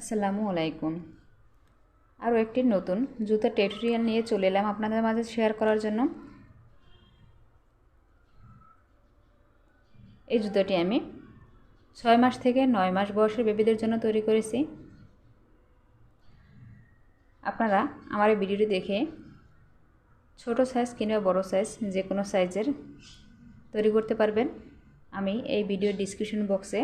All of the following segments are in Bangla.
আসসালামু আলাইকুম। আরও একটি নতুন জুতার টিউটোরিয়াল নিয়ে চলে এলাম আপনাদের মাঝে শেয়ার করার জন্য। এই জুতোটি আমি ছয় মাস থেকে নয় মাস বয়সের বেবিদের জন্য তৈরি করেছি। আপনারা আমার এই ভিডিওটি দেখে ছোট সাইজ কিংবা বড় সাইজ যে কোনো সাইজের তৈরি করতে পারবেন। আমি এই ভিডিও ডিসক্রিপশন বক্সে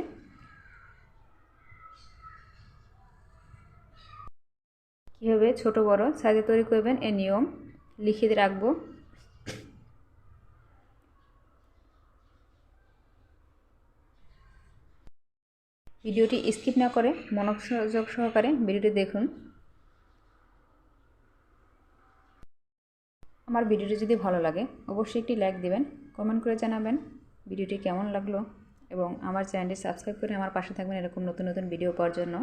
কীভাবে ছোট, বড়। সাইজে তৈরি করবেন এ নিয়ম। লিখে রাখব। ভিডিওটি স্কিপ না করে মনোযোগ সহকারে ভিডিওটি দেখুন। আমার ভিডিওটি যদি ভালো লাগে, অবশ্যই একটি লাইক দিবেন, কমেন্ট করে জানাবেন ভিডিওটি কেমন লাগল এবং আমার চ্যানেলটি সাবস্ক্রাইব করে আমার পাশে থাকবেন এরকম নতুন নতুন ভিডিও পাওয়ার জন্য।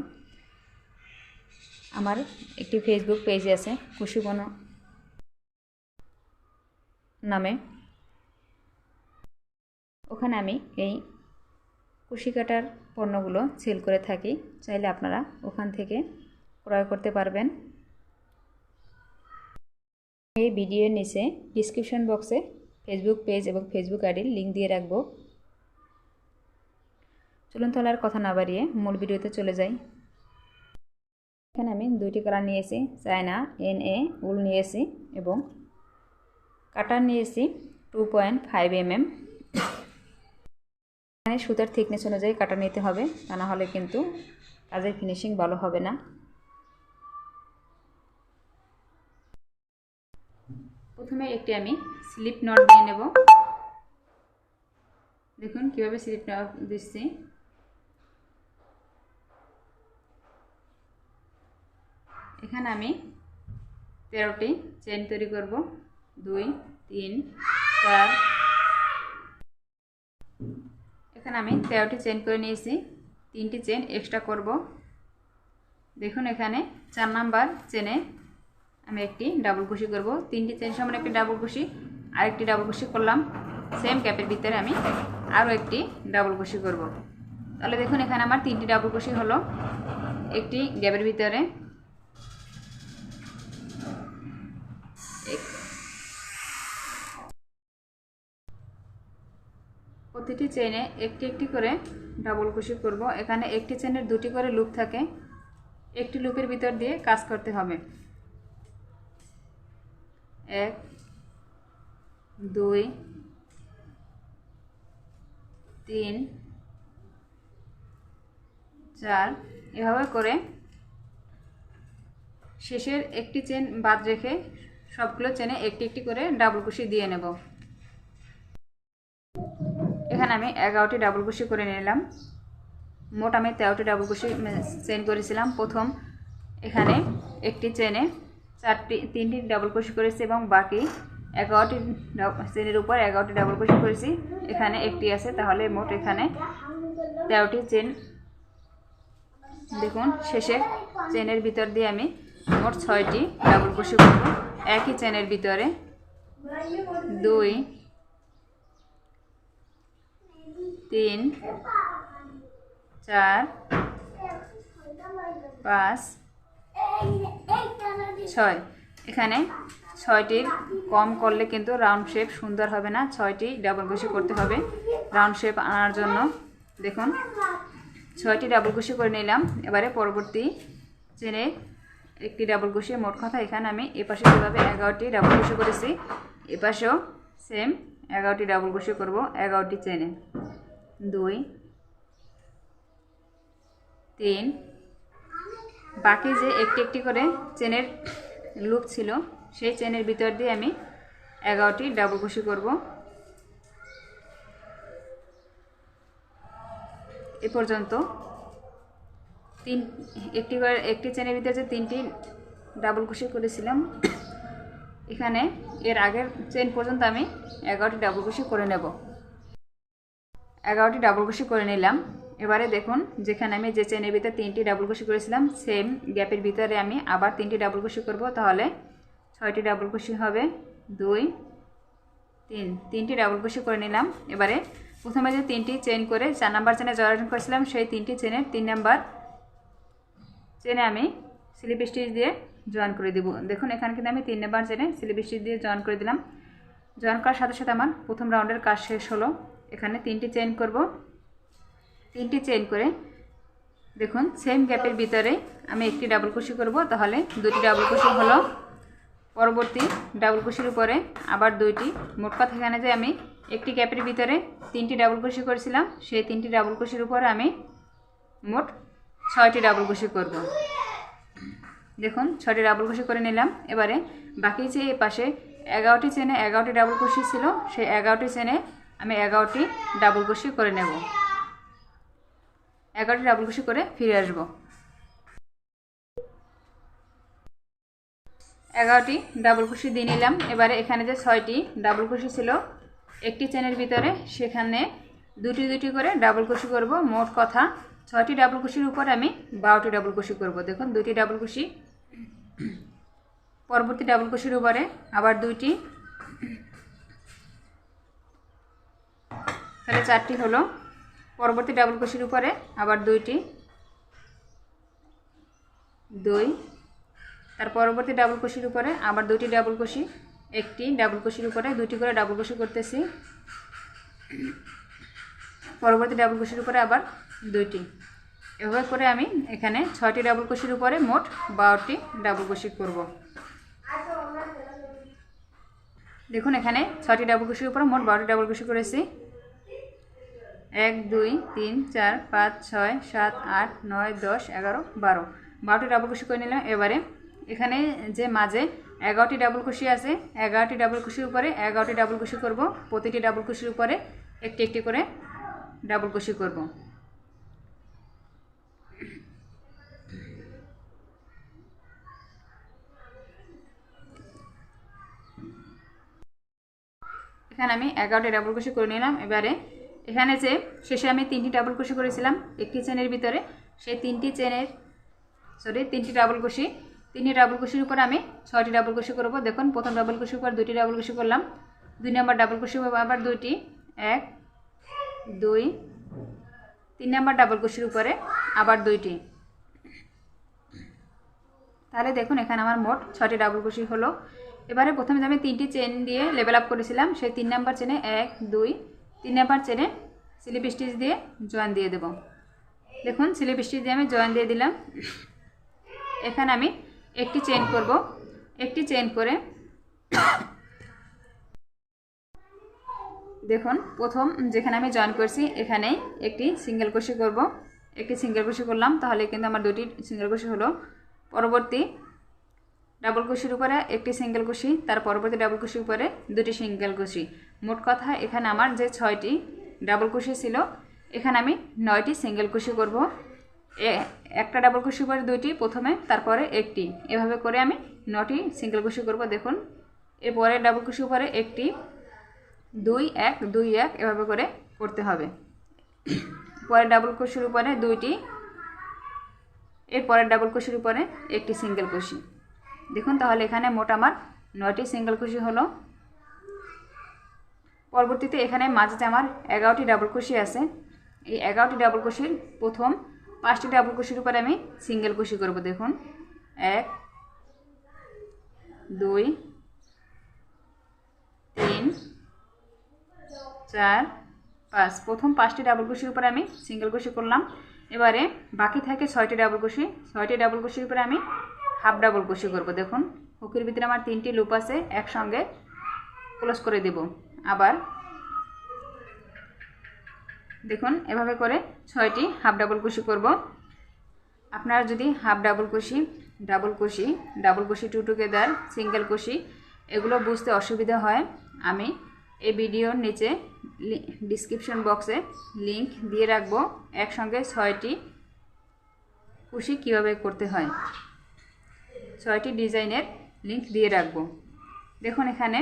আমার একটি ফেসবুক পেজ আছে খুশিবন নামে। ওখানে আমি এই কুশি কাটার পণ্যগুলো সেল করে থাকি। চাইলে আপনারা ওখান থেকে ক্রয় করতে পারবেন। এই ভিডিওর নিচে ডিসক্রিপশন বক্সে ফেসবুক পেজ এবং ফেসবুক আইডির লিঙ্ক দিয়ে রাখব। চলুন তাহলে আর কথা না বাড়িয়ে মূল ভিডিওতে চলে যাই। এখানে আমি দুইটি কালার নিয়েছি, চায়না এন এ উল নিয়েছি এবং কাটার নিয়েছি two point five M M এখানে সুতার থিকনেস অনুযায়ী কাটা নিতে হবে, তা না হলে কিন্তু কাজের ফিনিশিং ভালো হবে না। প্রথমে একটি আমি স্লিপ নট দিয়ে নেব। দেখুন কীভাবে স্লিপ নট দিচ্ছি। এখানে আমি তেরোটি চেন তৈরি করব। দুই, তিন, চার। এখানে আমি তেরোটি চেন করে নিয়েছি। তিনটি চেন এক্সট্রা করব। দেখুন এখানে চার নাম্বার চেনে আমি একটি ডাবল কুশি করব। তিনটি চেন সমান একটি ডাবল কুশি আরেকটি ডাবল কুশি করলাম। সেম ক্যাপের ভিতরে আমি আরও একটি ডাবল কুশি করব। তাহলে দেখুন এখানে আমার তিনটি ডাবল কুশি হলো। একটি গ্যাপের ভিতরে প্রতিটি চেনে একটি একটি করে ডাবল কুশি করব। এখানে একটি চেনের দুটি করে লুপ থাকে। একটি লুপের ভিতর দিয়ে কাজ করতে হবে। এক, দুই, তিন, চার। এভাবে করে শেষের একটি চেন বাদ রেখে সবগুলো চেনে একটি একটি করে ডাবল কুশি দিয়ে নেব। এখানে আমি এগারোটি ডাবল কুশি করে নিলাম। মোট আমি তেরোটি ডাবল কুশি চেন করেছিলাম। প্রথম এখানে একটি চেনে চারটি, তিনটি ডাবল কুশি করেছি এবং বাকি এগারোটি চেনের উপর এগারোটি ডাবল কুশি করেছি। এখানে একটি আছে, তাহলে মোট এখানে তেরোটি চেন দেখুন, শেষে চেনের ভিতর দিয়ে আমি মোট ছয়টি ডাবল কুশি করব। একই চেনের ভিতরে দুই তিন, চার, পাঁচ, ছয়। এখানে ছয়টির কম করলে কিন্তু রাউন্ড শেপ সুন্দর হবে না, ছয়টি ডাবল কুশি করতে হবে। রাউন্ড শেপ আনার জন্য দেখুন, ছয়টি ডাবল কুশি করে নিলাম। এবারে পরবর্তী চেনে একটি ডাবল কুশি মোট কথা এখানে আমি এপাশে যেভাবে এগারোটি ডাবল কুশি করেছি, এপাশেও সেম এগারোটি ডাবল কুশি করব এগারোটি চেনে। দুই, তিন। বাকি যে একটি একটি করে চেনের লুপ ছিল, সেই চেনের ভিতর দিয়ে আমি এগারোটি ডাবল কুশি করব। এ পর্যন্ত তিন, একটি করে, একটি চেনের ভিতরে যে তিনটি ডাবল কুশি করেছিলাম, এখানে এর আগের চেন পর্যন্ত আমি এগারোটি ডাবল কুশি করে নেব। এগারোটি ডাবল কুশি করে নিলাম। এবারে দেখুন, যেখানে আমি যে চেনের ভিতরে তিনটি ডাবল কুশি করেছিলাম সেম গ্যাপের ভিতরে আমি আবার তিনটি ডাবল কুশি করব। তাহলে ছয়টি ডাবল কুশি হবে দুই, তিন। তিনটি ডাবল কুশি করে নিলাম। এবারে প্রথমে যে তিনটি চেন করে চার নাম্বার চেনে জয়েন করেছিলাম, সেই তিনটি চেনের তিন নাম্বার চেনে আমি স্লিপ স্টিচ দিয়ে জয়েন করে দেবো। দেখুন, এখানে কিন্তু আমি তিন নাম্বার চেনে স্লিপ স্টিচ দিয়ে জয়েন করে দিলাম। জয়েন করার সাথে সাথে আমার প্রথম রাউন্ডের কাজ শেষ হলো। এখানে তিনটি চেন করব। তিনটি চেন করে, দেখুন সেম গ্যাপের ভিতরে আমি একটি ডাবল কুশি করব। তাহলে দুটি ডাবল কুশি হলো। পরবর্তী ডাবল কুশির উপরে আবার দুইটি। মোট কথা এখানে যে আমি একটি গ্যাপের ভিতরে তিনটি ডাবল কুশি করেছিলাম, সেই তিনটি ডাবল কুশির উপরে আমি মোট ছয়টি ডাবল কুশি করব। দেখুন, ছয়টি ডাবল কুশি করে নিলাম। এবারে বাকি যে পাশে এগারোটি চেনে এগারোটি ডাবল কুশি ছিল, সেই এগারোটি চেনে আমি এগারোটি ডাবল কুশি করে নেব। এগারোটি ডাবল কুশি করে ফিরে আসব। এগারোটি ডাবল কুশি দিয়ে নিলাম। এবারে এখানে যে ছয়টি ডাবল কুশি ছিল, একটি চেনের ভিতরে, সেখানে দুটি দুটি করে ডাবল কুশি করব, মোট কথা ছয়টি ডাবল কুশির উপর আমি বারোটি ডাবল কুশি করব। দেখুন, দুটি ডাবল কুশি পরবর্তী ডাবল কুশির উপরে আবার দুইটি তাহলে চারটি হলো। পরবর্তী ডাবল কুশির উপরে আবার দুইটি। দুই। তার পরবর্তী ডাবল কুশির উপরে আবার দুইটি ডাবল কুশি একটি ডাবল কুশির উপরে দুটি করে ডাবল কুশি করতেছি। পরবর্তী ডাবল কুশির উপরে আবার দুইটি। এভাবে করে আমি এখানে ছয়টি ডাবল কুশির উপরে মোট বারোটি ডাবল কুশি করব। দেখুন এখানে ছয়টি ডাবল কুশির উপরে মোট বারোটি ডাবল কুশি করেছি। এক, দুই, তিন, চার, পাঁচ, ছয়, সাত, আট, নয়, দশ, এগারো, বারো। বারোটি ডাবল কুশি করে নিলাম। এবারে এখানে যে মাঝে এগারোটি ডাবল কুশি আছে, এগারোটি ডাবল কুশির উপরে এগারোটি ডাবল কুশি করব। প্রতিটি ডাবল কুশির উপরে একটি একটি করে ডাবল কুশি করব। এখানে আমি এগারোটি ডাবল কুশি করে নিলাম। এবারে এখানে যে শেষে আমি তিনটি ডাবল কুশি করেছিলাম, একটি চেনের ভিতরে, সেই তিনটি চেনের সরি তিনটি ডাবল কুশি তিনটি ডাবল কুশির উপর আমি ছয়টি ডাবল কুশি করব। দেখুন, প্রথম ডাবল কুশির উপর দুটি ডাবল কুশি করলাম। দুই নম্বর ডাবল কুশি আবার দুইটি। এক, দুই, তিন নম্বর ডাবল কুশির উপরে আবার দুইটি। তাহলে দেখুন, এখানে আমার মোট ছটি ডাবল কুশি হলো। এবারে প্রথমে আমি তিনটি চেন দিয়ে লেভেল আপ করেছিলাম, সেই তিন নাম্বার চেনে এক, দুই তিন নাম্বার চেনে স্লিপ স্টিচ দিয়ে জয়েন দিয়ে দেব। দেখুন স্লিপ স্টিচ দিয়ে আমি জয়েন দিয়ে দিলাম। এখানে আমি একটি চেন করব। একটি চেন করে দেখুন, প্রথম যেখানে আমি জয়েন করছি এখানে একটি সিঙ্গেল কুশি করব। একটি সিঙ্গেল কুশি করলাম, তাহলে কিন্তু আমার দুটি সিঙ্গেল কুশি হলো। পরবর্তী ডাবল কুশির উপরে একটি সিঙ্গেল কুশি তার পরবর্তী ডাবল কুশির উপরে দুটি সিঙ্গেল কুশি মোট কথা, এখানে আমার যে ছয়টি ডাবল কুশি ছিল, এখানে আমি নয়টি সিঙ্গেল কুশি করব। একটা ডাবল কুশি উপরে দুইটি, প্রথমে, তারপরে একটি। এভাবে করে আমি নটি সিঙ্গেল কুশি করব, দেখুন। এরপরে ডাবল কুশি উপরে একটি, দুই, এক দুই, এক, এভাবে করে করতে হবে। পরে ডাবল কুশির উপরে দুইটি, এরপরে ডাবল কুশির উপরে একটি সিঙ্গেল কুশি দেখুন তাহলে এখানে মোট আমার নয়টি সিঙ্গেল কুশি হলো। পরবর্তীতে এখানে মাঝে আমার এগারোটি ডাবল কুশি আছে। এই এগারোটি ডাবল কুশির প্রথম পাঁচটি ডাবল কুশির উপরে আমি সিঙ্গেল কুশি করব, দেখুন। এক, দুই, তিন, চার, পাঁচ। প্রথম পাঁচটি ডাবল কুশির উপরে আমি সিঙ্গেল কুশি করলাম। এবারে বাকি থাকে ছয়টি ডাবল কুশি ছয়টি ডাবল কুশির উপরে আমি হাফ ডাবল কুশি করব, দেখুন। হুকের ভিতরে আমার তিনটি লুপ আছে, একসঙ্গে ক্লোজ করে দেব। আবার দেখুন, এভাবে করে ছয়টি হাফ ডাবল কুশি করব। আপনারা যদি হাফ ডাবল কুশি ডাবল কুশি ডাবল কুশি, টু টুগেদার, সিঙ্গেল কুশি, এগুলো বুঝতে অসুবিধা হয়, আমি এই ভিডিওর নিচে ডিসক্রিপশন বক্সে লিংক দিয়ে রাখব, একসঙ্গে ছয়টি কুশি কীভাবে করতে হয়। ছয়টি ডিজাইনের লিংক দিয়ে রাখব। দেখুন এখানে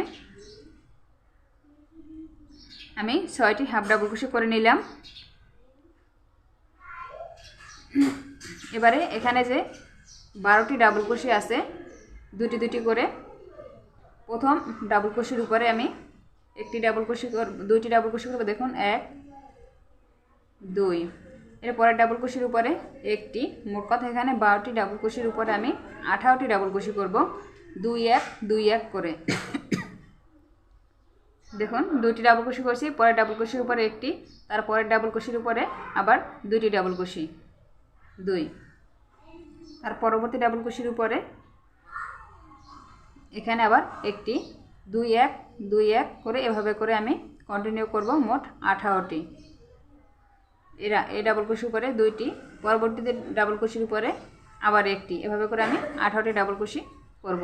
আমি ছয়টি হাফ কুশি করে নিলাম। এবারে এখানে যে বারোটি ডাবল কুশি আছে, দুটি দুটি করে, প্রথম ডাবল কুশির উপরে আমি একটি ডাবল কুশি দুইটি ডাবল কুশি করব। দেখুন, এক, দুই। এরপরে ডাবল কুশির উপরে একটি, মোট কথা এখানে বারোটি ডাবল কুশির উপরে আমি আঠারোটি ডাবল কুশি করব। দুই এক দুই এক করে। দেখুন দুটি ডাবল কুশি করছি পরে ডাবল কুশির উপরে একটি তারপরে ডাবল কুশির উপরে আবার দুইটি ডাবল কুশি দুই। আর পরবর্তী ডাবল কুশির উপরে এখানে আবার একটি, দুই এক দুই এক করে এভাবে করে আমি কন্টিনিউ করব মোট আঠারোটি। এরা এই ডাবল কুশির উপরে দুইটি, পরবর্তীতে ডাবল কুশির উপরে আবার একটি। এভাবে করে আমি আঠারোটি ডাবল কুশি করব।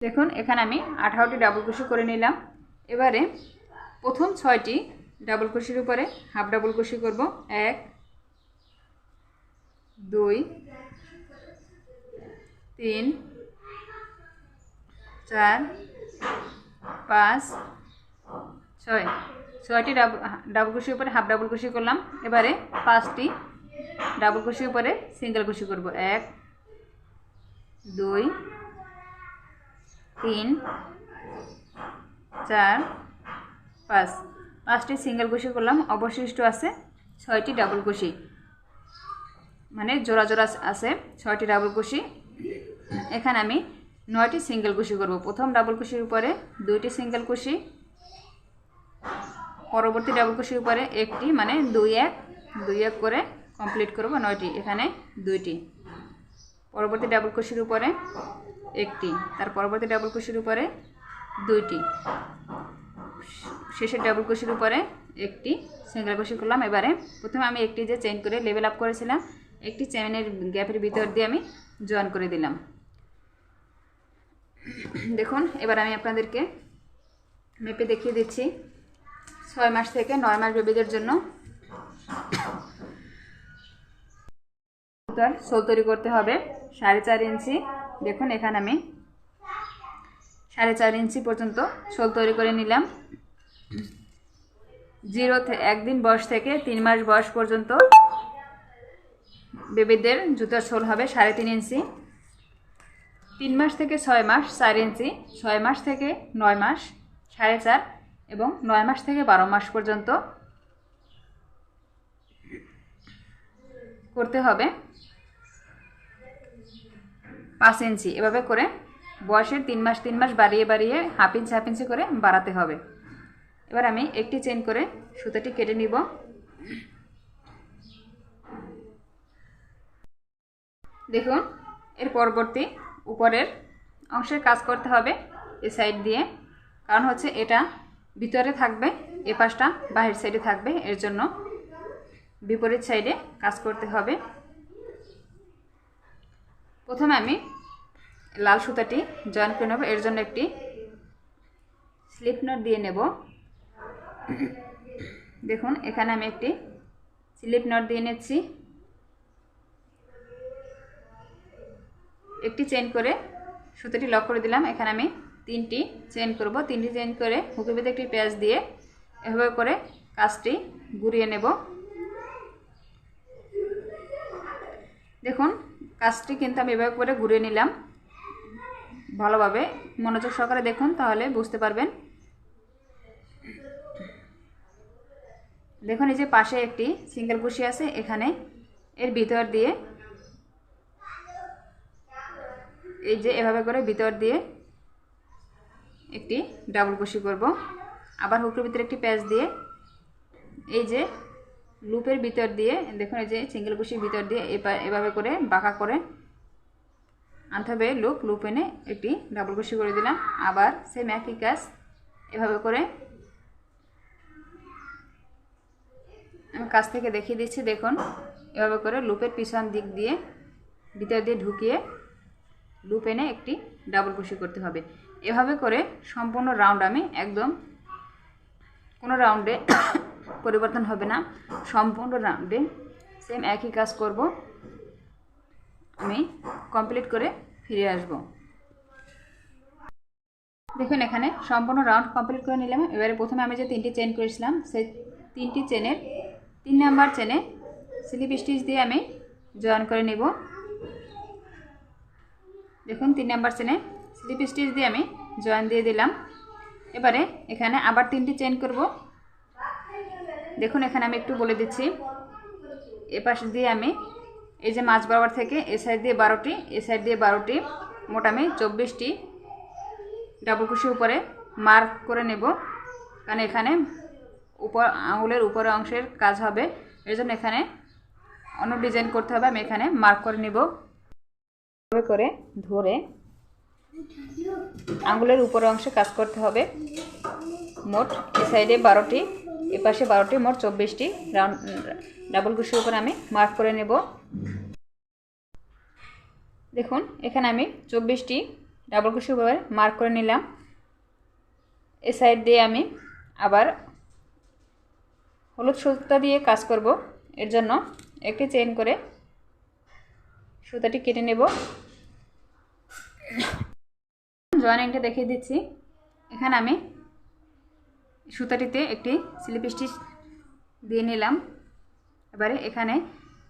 দেখুন, এখানে আমি আঠারোটি ডাবল কুশি করে নিলাম। এবারে প্রথম ছয়টি ডাবল কুশির উপরে হাফ ডাবল কুশি করব। এক, দুই, তিন, চার, পাঁচ, ছয়। ছয়টি ডাবল ডাবল কুশির উপরে হাফ ডাবল কুশি করলাম। এবারে পাঁচটি ডাবল কুশির উপরে সিঙ্গেল কুশি করব। এক, দুই, তিন, চার, পাঁচ। পাঁচটি সিঙ্গেল কুশি করলাম। অবশিষ্ট আছে ছয়টি ডাবল কুশি। মানে জোড়া জোড়া আছে ছয়টি ডাবল কুশি। এখানে আমি নয়টি সিঙ্গেল কুশি করব। প্রথম ডাবল কুশির উপরে দুইটি সিঙ্গেল কুশি। পরবর্তী ডাবল কুশির উপরে একটি মানে দুই এক দুই এক করে কমপ্লিট করব নয়টি, এখানে দুইটি। পরবর্তী ডাবল কুশির উপরে একটি, তার পরবর্তী ডাবল কুশির উপরে দুইটি। শেষের ডাবল কুশির উপরে একটি সিঙ্গেল কুশি করলাম। এবারে প্রথমে আমি একটি যে চেইন করে লেভেল আপ করেছিলাম, একটি চেইনের গ্যাপের ভিতর দিয়ে আমি জয়েন করে দিলাম। দেখুন, এবার আমি আপনাদেরকে মেপে দেখিয়ে দিচ্ছি। ছয় মাস থেকে নয় মাস বেবিদের জন্য সোল তৈরি করতে হবে সাড়ে চার ইঞ্চি। দেখুন এখানে আমি সাড়ে চার ইঞ্চি পর্যন্ত সোল তৈরি করে নিলাম। জিরো একদিন বয়স থেকে তিন মাস বয়স পর্যন্ত বেবিদের জুতার সোল হবে সাড়ে তিন ইঞ্চি। তিন মাস থেকে ছয় মাস চার ইঞ্চি। ছয় মাস থেকে নয় মাস সাড়ে চার এবং নয় মাস থেকে বারো মাস পর্যন্ত করতে হবে। পাঁচ ইঞ্চি, এভাবে করে বয়সের তিন মাস তিন মাস বাড়িয়ে বাড়িয়ে হাফ ইঞ্চি হাফ ইঞ্চি করে বাড়াতে হবে। এবার আমি একটি চেন করে সুতাটি কেটে নিব। দেখুন, এর পরবর্তী উপরের অংশের কাজ করতে হবে এ সাইড দিয়ে। কারণ হচ্ছে এটা ভিতরে থাকবে, এ পাশটা বাহির সাইডে থাকবে, এর জন্য বিপরীত সাইডে কাজ করতে হবে। প্রথমে আমি লাল সুতাটি জয়েন করে নেব, এর জন্য একটি স্লিপ নট দিয়ে নেব। দেখুন, এখানে আমি একটি স্লিপ নট দিয়ে নিচ্ছি। একটি চেন করে সুতোটি লক করে দিলাম, এখানে আমি তিনটি চেন করব। তিনটি চেন করে হুকের ভিতরে একটি পেঁয়াজ দিয়ে এভাবে করে কাজটি ঘুরিয়ে নেব। দেখুন, কাজটি কিন্তু আমি এভাবে করে ঘুরিয়ে নিলাম। ভালোভাবে মনোযোগ সহকারে দেখুন, তাহলে বুঝতে পারবেন। দেখুন, এই যে পাশে একটি সিঙ্গেল কুশি আছে, এখানে এর ভিতর দিয়ে এই যে এভাবে করে ভিতর দিয়ে একটি ডাবল কুশি করব। আবার হুকের ভিতরে একটি প্যাচ দিয়ে এই যে লুপের ভিতর দিয়ে, দেখুন এই যে সিঙ্গেল কুশির ভিতর দিয়ে এভাবে করে বাঁকা করে আনতে হবে লুপ। লুপ এনে একটি ডাবল কুশি করে দিলাম। আবার সেম একই কাজ এভাবে করে আমি কাছ থেকে দেখিয়ে দিচ্ছি, দেখুন। এভাবে করে লুপের পিছন দিক দিয়ে, ভিতর দিয়ে ঢুকিয়ে লুপ এনে একটি ডাবল কুশি করতে হবে। এভাবে করে সম্পূর্ণ রাউন্ড আমি একদম কোনো রাউন্ডে পরিবর্তন হবে না। সম্পূর্ণ রাউন্ডে সেম একই কাজ করব। আমি কমপ্লিট করে ফিরে আসব। দেখুন এখানে সম্পূর্ণ রাউন্ড কমপ্লিট করে নিলাম। এবারে প্রথমে আমি যে তিনটি চেন করেছিলাম, সেই তিনটি চেনের তিন নাম্বার চেনে স্লিপ স্টিচ দিয়ে আমি জয়েন করে নেব। দেখুন তিন নাম্বার চেনে স্লিপ স্টিচ দিয়ে আমি জয়েন দিয়ে দিলাম। এবারে এখানে আবার তিনটি চেন করব। দেখুন, এখানে আমি একটু বলে দিচ্ছি। এ পাশ দিয়ে আমি এই যে মাছ বরাবর থেকে এ সাইড দিয়ে বারোটি, এ সাইড দিয়ে বারোটি, মোট আমি চব্বিশটি ডাবল কুশি উপরে মার্ক করে নেব। কারণ এখানে উপর, আঙুলের উপরে অংশের কাজ হবে। এর জন্য এখানে অন্য ডিজাইন করতে হবে। আমি এখানে মার্ক করে নেব। করে ধরে আঙুলের উপরে অংশে কাজ করতে হবে। মোট এ সাইডে বারোটি, এ পাশে বারোটি, মোট চব্বিশটি। রাউন্ড, ডাবল কুশির উপরে আমি মার্ক করে নেব। দেখুন, এখানে আমি চব্বিশটি ডাবল কুশির উপরে মার্ক করে নিলাম। এ সাইড দিয়ে আমি আবার হলুদ সুতা দিয়ে কাজ করব। এর জন্য একটি চেইন করে সুতাটি কেটে নেব। জয়েনিংটা দেখিয়ে দিচ্ছি। এখানে আমি সুতাটিতে একটি স্লিপ স্টিচ দিয়ে নিলাম। এবারে এখানে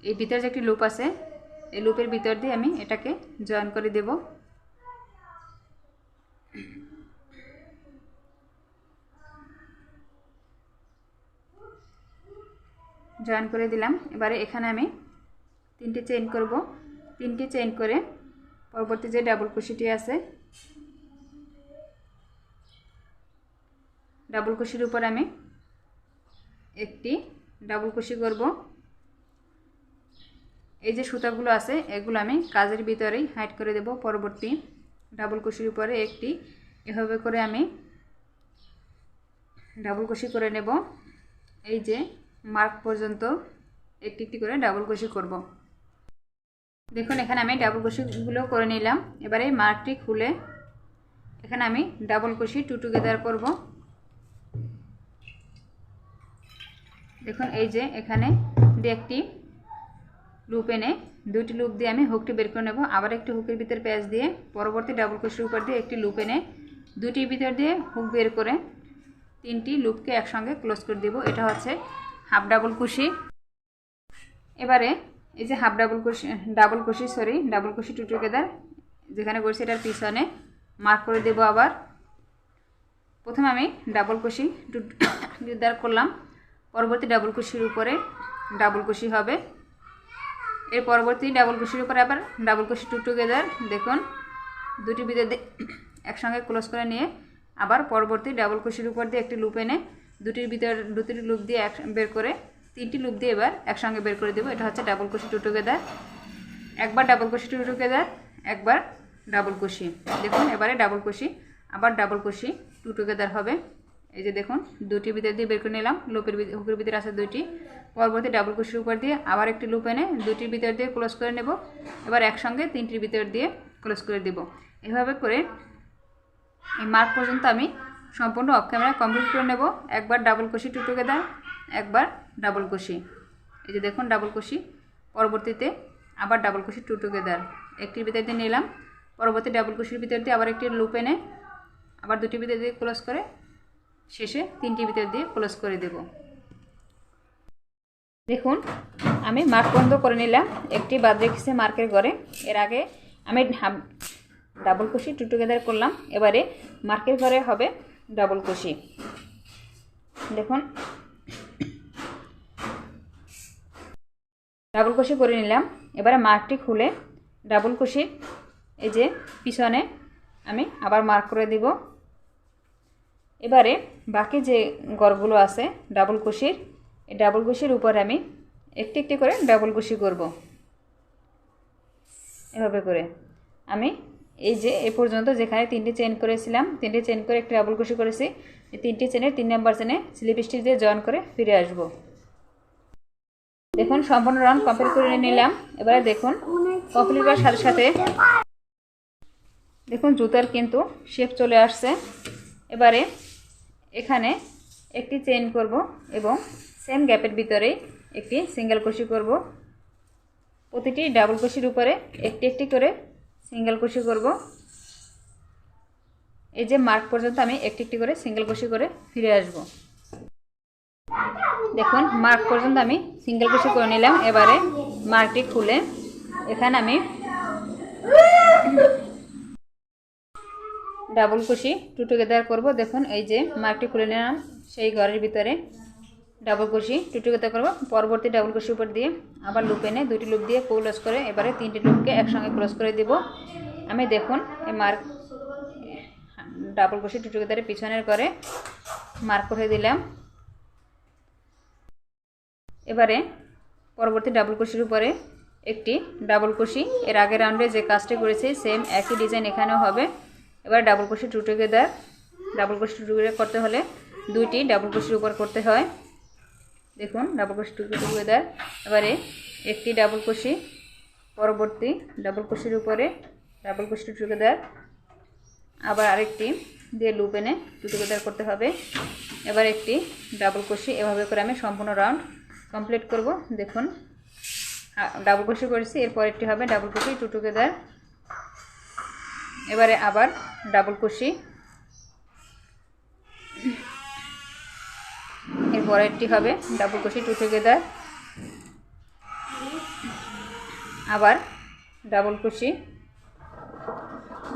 এই ভিতরে যে একটি লুপ আছে, এই লুপের ভিতর দিয়ে আমি এটাকে জয়েন করে দেব। জয়েন করে দিলাম। এবারে এখানে আমি তিনটি চেইন করব। তিনটি চেইন করে পরবর্তী যে ডাবল কুশিটি আছে ডাবল কুশির উপর আমি একটি ডাবল কুশি করব। এই যে সুতাগুলো আছে, এগুলো আমি কাজের ভিতরেই হাইড করে দেব। পরবর্তী ডাবল কুশির উপরে একটি এভাবে করে আমি ডাবল কুশি করে নেব। এই যে মার্ক পর্যন্ত একটি একটি করে ডাবল কুশি করব। দেখুন, এখানে আমি ডাবল কুশিগুলো করে নিলাম। এবারে মার্কটি খুলে এখানে আমি ডাবল কুশি টু টুগেদার করব। দেখুন, এই যে এখানে দিয়ে একটি লুপ এনে দুইটি লুপ দিয়ে আমি হুকটি বের করে নেব। আবার একটি হুকের ভিতর প্যাচ দিয়ে পরবর্তী ডাবল কুশির উপর দিয়ে একটি লুপ এনে দুটির ভিতর দিয়ে হুক বের করে তিনটি লুপকে একসঙ্গে ক্লোজ করে দেব। এটা হচ্ছে হাফ ডাবল কুশি এবারে এই যে হাফ ডাবল কুশি ডাবল কুশি সরি ডাবল কুশি টু টুগেদার যেখানে করছি এটার পিছনে মার্ক করে দেব আবার। প্রথমে আমি ডাবল কুশি টু টুগেদার করলাম। পরবর্তী ডাবল কুশির উপরে ডাবল কুশি হবে। এর পরবর্তী ডাবল কুশির উপরে আবার ডাবল কুশি টু টুগেদার দেখুন, দুটি দিয়ে একসঙ্গে ক্লোজ করে নিয়ে আবার পরবর্তী ডাবল কুশির উপর দিয়ে একটি লুপ এনে দুটির ভিতর, দুটি লুপ দিয়ে এক, বের করে, তিনটি লুপ দিয়ে এবার একসঙ্গে বের করে দেবো। এটা হচ্ছে ডাবল কুশি টু টুগেদার একবার ডাবল কুশি টু টুগেদার একবার ডাবল কুশি দেখুন, এবারে ডাবল কুশি আবার ডাবল কুশি টু টুগেদার হবে। এই যে দেখুন দুটি ভিতর দিয়ে বের করে নিলাম। লুপের হুকের ভিতরে আছে দুইটি। পরবর্তী ডাবল কুশির উপর দিয়ে আবার একটি লুপ এনে দুটির ভিতর দিয়ে ক্লোজ করে নেব। এবার একসঙ্গে তিনটির ভিতর দিয়ে ক্লোজ করে দেব। এভাবে করে এই মার্ক পর্যন্ত আমি সম্পূর্ণ অফ ক্যামেরা কমপ্লিট করে নেব। একবার ডাবল কুশি টু টুগেদার একবার ডাবল কুশি এই যে দেখুন ডাবল কুশি পরবর্তীতে আবার ডাবল কুশি টু টুগেদার একটির ভিতর দিয়ে নিলাম। পরবর্তী ডাবল কুশির ভিতর দিয়ে আবার একটি লুপ এনে আবার দুটি ভিতর দিয়ে ক্লোজ করে শেষে তিনটি ভিতর দিয়ে ক্লোজ করে দেব। দেখুন, আমি মার্ক বন্ধ করে নিলাম। একটি বাদ রেখেছে মার্কের ঘরে। এর আগে আমি ডাবল কুশি টু টুগেদার করলাম। এবারে মার্কের ঘরে হবে ডাবল কুশি দেখুন ডাবল কুশি করে নিলাম। এবারে মার্কটি খুলে ডাবল কুশি এই যে, পিছনে আমি আবার মার্ক করে দিব। এবারে বাকি যে গড়গুলো আছে, ডাবল কুশির, এই ডাবল কুশির উপরে আমি একটি একটি করে ডাবল কুশি করব। এভাবে করে। আমি এই যে, এ পর্যন্ত যেখানে তিনটি চেন করেছিলাম, তিনটি চেন করে একটি ডাবল কুশি করেছি, এই তিনটি চেনের তিন নম্বর চেনে স্লিপ স্টিচ দিয়ে জয়েন করে ফিরে আসব। দেখুন, সম্পূর্ণ রাউন্ড কমপ্লিট করে নিলাম। এবারে দেখুন কমপ্লিট করার সাথে সাথে দেখুন, জুতার কিন্তু শেপ চলে আসছে। এবারে এখানে একটি চেইন করব এবং সেম গ্যাপের ভিতরেই একটি সিঙ্গেল কুশি করব। প্রতিটি ডাবল কুশির উপরে একটি একটি করে সিঙ্গেল কুশি করব। এই যে মার্ক পর্যন্ত আমি একটি একটি করে সিঙ্গেল কুশি করে ফিরে আসব। দেখুন মার্ক পর্যন্ত আমি সিঙ্গেল কুশি করে নিলাম। এবারে মার্কটি খুলে এখানে আমি ডাবল কুশি টু টুগেদার করব। দেখুন, এই যে মার্কটি খুলে নিলাম, সেই ঘরের ভিতরে ডাবল কুশি টুটুকেতা করব। পরবর্তী ডাবল কুশির উপর দিয়ে আবার লুপ এনে দুটি লুপ দিয়ে ক্লোজ করে এবারে তিনটি লুপকে একসঙ্গে ক্লোজ করে দিব। আমি দেখুন, এই মার্ক ডাবল কুশি টুটুকেতারের পিছনের করে মার্ক করে দিলাম। এবারে পরবর্তী ডাবল কুশির উপরে একটি ডাবল কুশি, এর আগের রাউন্ডে যে কাজটি করেছি সেম একই ডিজাইন এখানেও হবে। এবার ডাবল কুশি টু টুগেদার ডাবল কুশি টু টুগেদার করতে হলে দুইটি ডাবল কুশির উপর করতে হয়। দেখুন ডাবল কুশি টু টুগেদার এবারে একটি ডাবল কুশি পরবর্তী ডাবল কুশির উপরে ডাবল কুশি টু টুগেদার আবার আরেকটি দিয়ে লুপ এনে টু টুগেদার করতে হবে। এবার একটি ডাবল কুশি এভাবে করে আমি সম্পূর্ণ রাউন্ড কমপ্লিট করব। দেখুন ডাবল কুশি করেছি, এরপর একটি হবে ডাবল কুশি টু টুগেদার এবারে আবার ডাবল কুশি এরপর একটি হবে ডাবল কুশি টু টুগেদার আবার ডাবল কুশি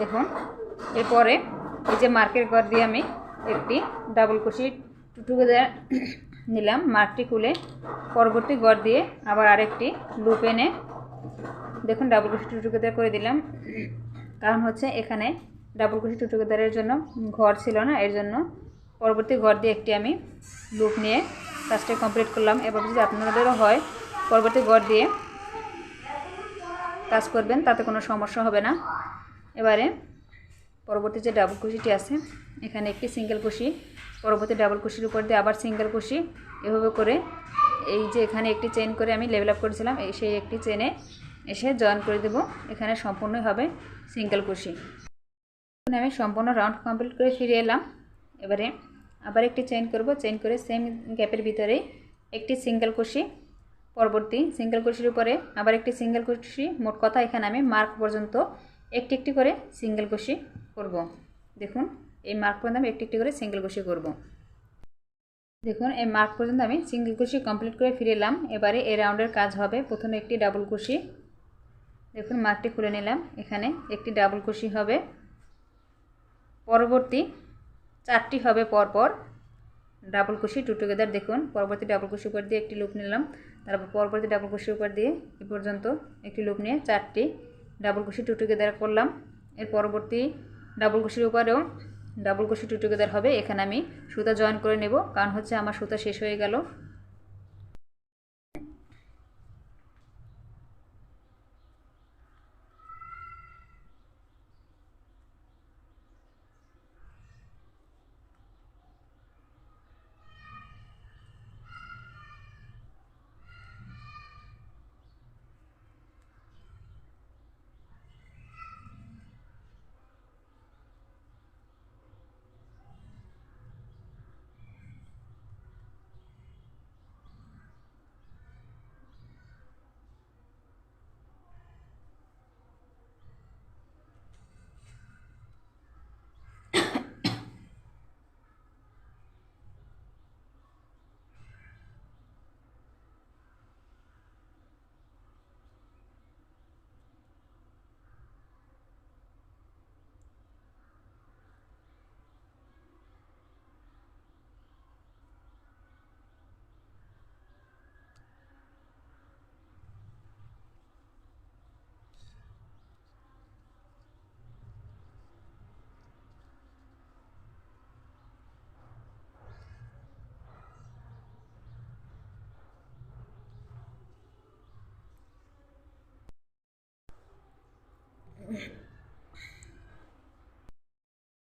দেখুন, এরপরে এই যে মার্কের ঘর দিয়ে আমি একটি ডাবল কুশি টু টুগেদার নিলাম। মার্কটি খুলে পরবর্তী গড় দিয়ে আবার আরেকটি লুপ এনে দেখুন ডাবল কুশি টু টুগেদার করে দিলাম। কারণ হচ্ছে এখানে ডাবল কুশি টু জন্য ঘর ছিল না, এর জন্য পরবর্তী ঘর দিয়ে একটি আমি লুপ নিয়ে কাজটা কমপ্লিট করলাম। এবার যদি আপনাদেরও হয়, পরবর্তী ঘর দিয়ে কাজ করবেন, তাতে কোনো সমস্যা হবে না। এবারে পরবর্তী যে ডাবল কুশিটি আছে, এখানে একটি সিঙ্গেল কুশি পরবর্তী ডাবল কুশির উপর দিয়ে আবার সিঙ্গেল কুশি এভাবে করে এই যে এখানে একটি চেন করে আমি লেভেল আপ করেছিলাম, এই সেই একটি চেনে এসে জয়েন করে দেব। এখানে সম্পূর্ণই হবে। সিঙ্গেল এখন আমি সম্পূর্ণ রাউন্ড কমপ্লিট করে ফিরে এলাম। এবারে আবার একটি চেইন করব। চেইন করে সেম গ্যাপের ভিতরেই একটি সিঙ্গেল কুশি পরবর্তী সিঙ্গেল কুশির উপরে আবার একটি সিঙ্গেল কুশি মোট কথা এখানে আমি মার্ক পর্যন্ত একটি একটি করে সিঙ্গেল কুশি করব। দেখুন, এই মার্ক পর্যন্ত আমি একটি একটি করে সিঙ্গেল কুশি করব। দেখুন, এই মার্ক পর্যন্ত আমি সিঙ্গেল কুশি কমপ্লিট করে ফিরে এলাম। এবারে এই রাউন্ডের কাজ হবে। প্রথমে একটি ডাবল কুশি দেখুন মার্কটি খুলে নিলাম। এখানে একটি ডাবল কুশি হবে। পরবর্তী চারটি হবে পরপর ডাবল কুশি টু টুগেদার দেখুন। পরবর্তী ডাবল কুশি উপর দিয়ে একটি লুপ নিলাম। তারপর পরবর্তী ডাবল কুশির উপর দিয়ে এ পর্যন্ত একটি লুপ নিয়ে চারটি ডাবল কুশি টু টুগেদার করলাম। এর পরবর্তী ডাবল কুশির উপরেও ডাবল কুশি টু টুগেদার হবে। এখানে আমি সুতা জয়েন করে নেব, কারণ হচ্ছে আমার সুতা শেষ হয়ে গেল।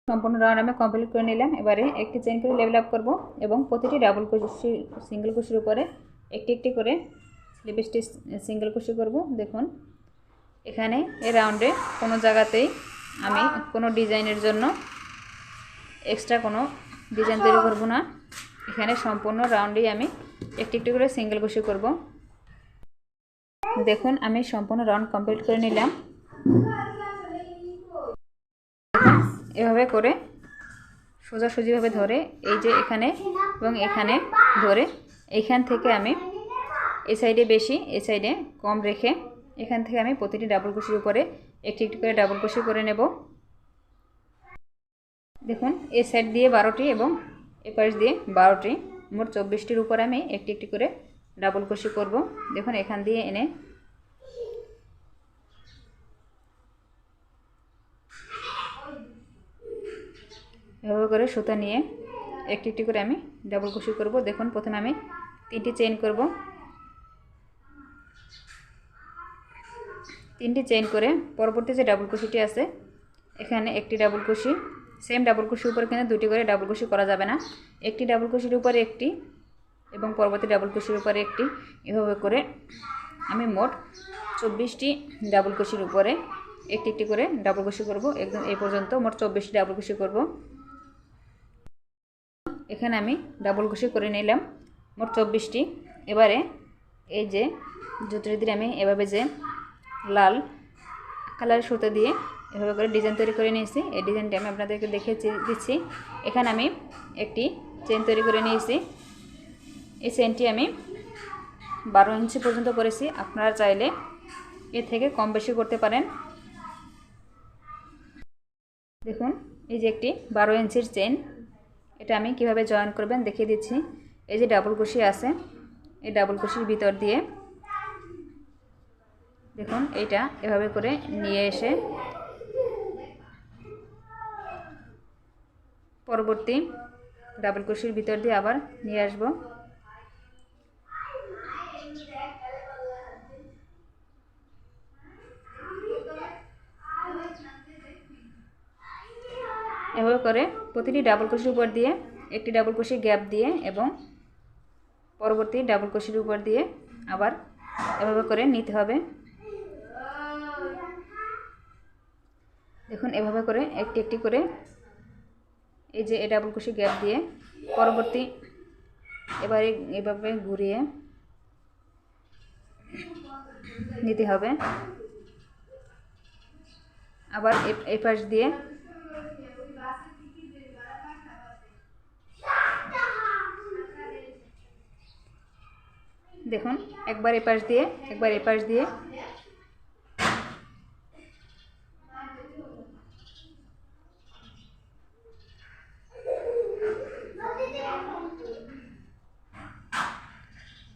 সম্পূর্ণ রাউন্ড আমি কমপ্লিট করে নিলাম। এবারে একটি চেন করে লেভেল আপ করব এবং প্রতিটি ডাবল কুশি সিঙ্গেল কুশির উপরে একটি একটি করে স্লিপ স্টিচ সিঙ্গেল কুশি করব। দেখুন, এখানে এই রাউন্ডে কোনো জায়গাতেই আমি কোনো ডিজাইনের জন্য এক্সট্রা কোনো ডিজাইন তৈরি করব না। এখানে সম্পূর্ণ রাউন্ডেই আমি একটি একটি করে সিঙ্গেল কুশি করব। দেখুন, আমি সম্পূর্ণ রাউন্ড কমপ্লিট করে নিলাম। এভাবে করে সোজাসুজিভাবে ধরে এই যে এখানে এবং এখানে ধরে এইখান থেকে আমি এই সাইডে বেশি এই সাইডে কম রেখে এখান থেকে আমি প্রতিটি ডাবল কুশির উপরে একটি একটি করে ডাবল কুশি করে নেব। দেখুন, এ সাইড দিয়ে বারোটি এবং এ পাশ দিয়ে বারোটি। মোট চব্বিশটির উপরে আমি একটি একটি করে ডাবল কুশি করব। দেখুন, এখান দিয়ে এনে এভাবে করে সুতা নিয়ে একটি একটি করে আমি ডাবল কুশি করব। দেখুন, প্রথমে আমি তিনটি চেইন করব। তিনটি চেইন করে পরবর্তী যে ডাবল কুশিটি আছে, এখানে একটি ডাবল কুশি সেম ডাবল কুশির উপর কিন্তু দুটি করে ডাবল কুশি করা যাবে না। একটি ডাবল কুশির উপরে একটি এবং পরবর্তী ডাবল কুশির উপরে একটি। এভাবে করে আমি মোট চব্বিশটি ডাবল কুশির উপরে একটি একটি করে ডাবল কুশি করব। একদম এই পর্যন্ত মোট চব্বিশটি ডাবল কুশি করব। এখানে আমি ডাবল কুশি করে নিলাম, মোট চব্বিশটি। এবারে এই যে জুতরি দিয়ে আমি এভাবে যে লাল কালারের সুতো দিয়ে এভাবে করে ডিজাইন তৈরি করে নিয়েছি। এই ডিজাইনটি আমি আপনাদেরকে দেখে দিচ্ছি। এখানে আমি একটি চেন তৈরি করে নিয়েছি। এই চেনটি আমি বারো ইঞ্চি পর্যন্ত করেছি। আপনারা চাইলে এর থেকে কম বেশি করতে পারেন। দেখুন, এই যে একটি বারো ইঞ্চির চেন এটা আমি কীভাবে জয়েন করবেন দেখিয়ে দিচ্ছি। এই যে ডাবল কুশি আছে, এই ডাবল কুশির ভিতর দিয়ে দেখুন, এইটা এভাবে করে নিয়ে এসে পরবর্তী ডাবল কুশির ভিতর দিয়ে আবার নিয়ে আসব। এভাবে করে প্রতিটি ডাবল কুশির উপর দিয়ে একটি ডাবল কুশি গ্যাপ দিয়ে এবং পরবর্তী ডাবল কুশির উপর দিয়ে আবার এভাবে করে নিতে হবে। দেখুন, এভাবে করে একটি একটি করে এই যে এ ডাবল কুশি গ্যাপ দিয়ে পরবর্তী এবারে এভাবে ঘুরিয়ে নিতে হবে। আবার এই পাশ দিয়ে দেখুন, একবার এপাশ দিয়ে, একবার এপাশ দিয়ে।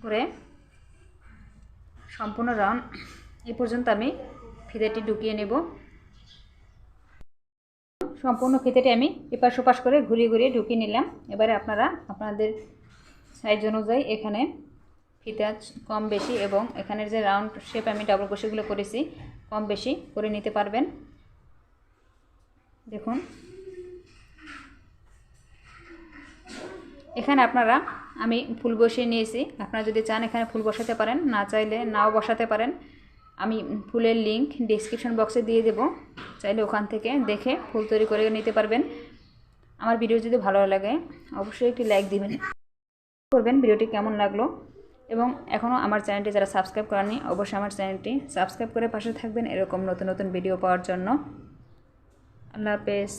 করে সম্পূর্ণ রাউন্ড। এ পর্যন্ত আমি ফিতেটি ঢুকিয়ে নেব। সম্পূর্ণ ফিতেটি আমি এপাশ ওপাশ করে ঘুরিয়ে ঘুরিয়ে ঢুকিয়ে নিলাম। এবারে আপনারা, আপনাদের সাইজ অনুযায়ী এখানে ফিতা কম বেশি এবং এখানের যে রাউন্ড শেপ আমি ডাবল কষিগুলো করেছি, কম বেশি করে নিতে পারবেন। দেখুন। এখানে আপনারা, আমি ফুল বসিয়ে নিয়েছি। আপনারা যদি চান এখানে ফুল বসাতে পারেন, না চাইলে নাও বসাতে পারেন। আমি ফুলের লিংক ডিসক্রিপশন বক্সে দিয়ে দেব। চাইলে ওখান থেকে দেখে ফুল তৈরি করে নিতে পারবেন। আমার ভিডিও যদি ভালো লাগে, অবশ্যই একটি লাইক দিবেন। করবেন ভিডিওটি কেমন লাগল? এবং এখনও আমার চ্যানেলটি যারা সাবস্ক্রাইব করেনি অবশ্যই আমার চ্যানেলটি সাবস্ক্রাইব করে পাশে থাকবেন এরকম নতুন নতুন ভিডিও পাওয়ার জন্য। আল্লাহ হাফেজ।